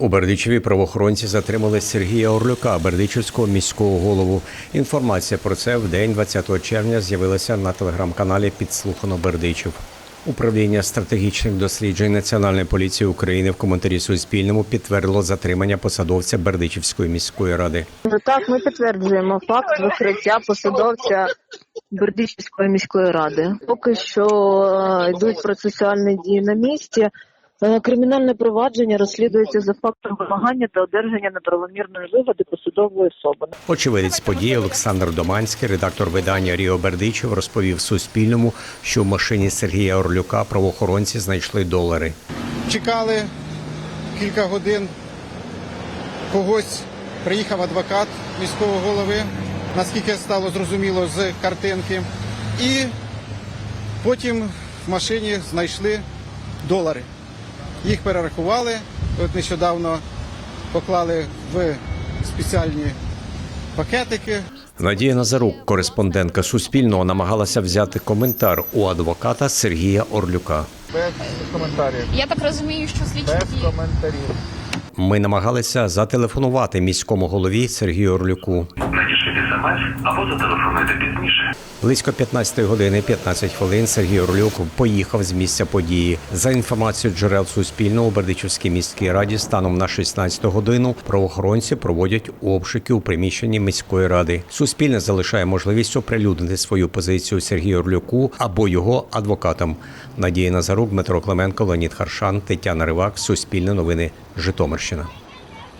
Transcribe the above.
У Бердичеві правоохоронці затримали Сергія Орлюка, Бердичівського міського голову. Інформація про це в день 20 червня з'явилася на телеграм-каналі Підслухано Бердичів. Управління стратегічних досліджень Національної поліції України в коментарі Суспільному підтвердило затримання посадовця Бердичівської міської ради. Так, ми підтверджуємо факт викриття посадовця Бердичівської міської ради. Поки що е, йдуть процесуальні дії на місці. Е, Кримінальне провадження розслідується за фактом вимагання та одержання неправомірної вигоди посадової особи. Очевидець події Олександр Доманський, редактор видання Ріо Бердичів, розповів Суспільному, що в машині Сергія Орлюка правоохоронці знайшли долари. чекали кілька годин. Когось приїхав адвокат міського голови, наскільки стало зрозуміло з картинки. І потім в машині знайшли долари. Їх перерахували. От нещодавно поклали в спеціальні пакетики. Надія Назарук, кореспондентка Суспільного, намагалася взяти коментар у адвоката Сергія Орлюка. Без коментарів. Я так розумію, що слідчі дії коментарів. Ми намагалися зателефонувати міському голові Сергію Орлюку. Надішліть смс або зателефонуйте пізніше. Близько 15 години 15 хвилин Сергій Орлюк поїхав з місця події. За інформацією джерел Суспільного у Бердичівській міській раді станом на 16 годину правоохоронці проводять обшуки у приміщенні міської ради. Суспільне залишає можливість оприлюднити свою позицію Сергію Орлюку або його адвокатам. Надія Назарук, Дмитро Клименко, Леонід Харшан, Тетяна Ривак, Суспільне новини, Житомирщина.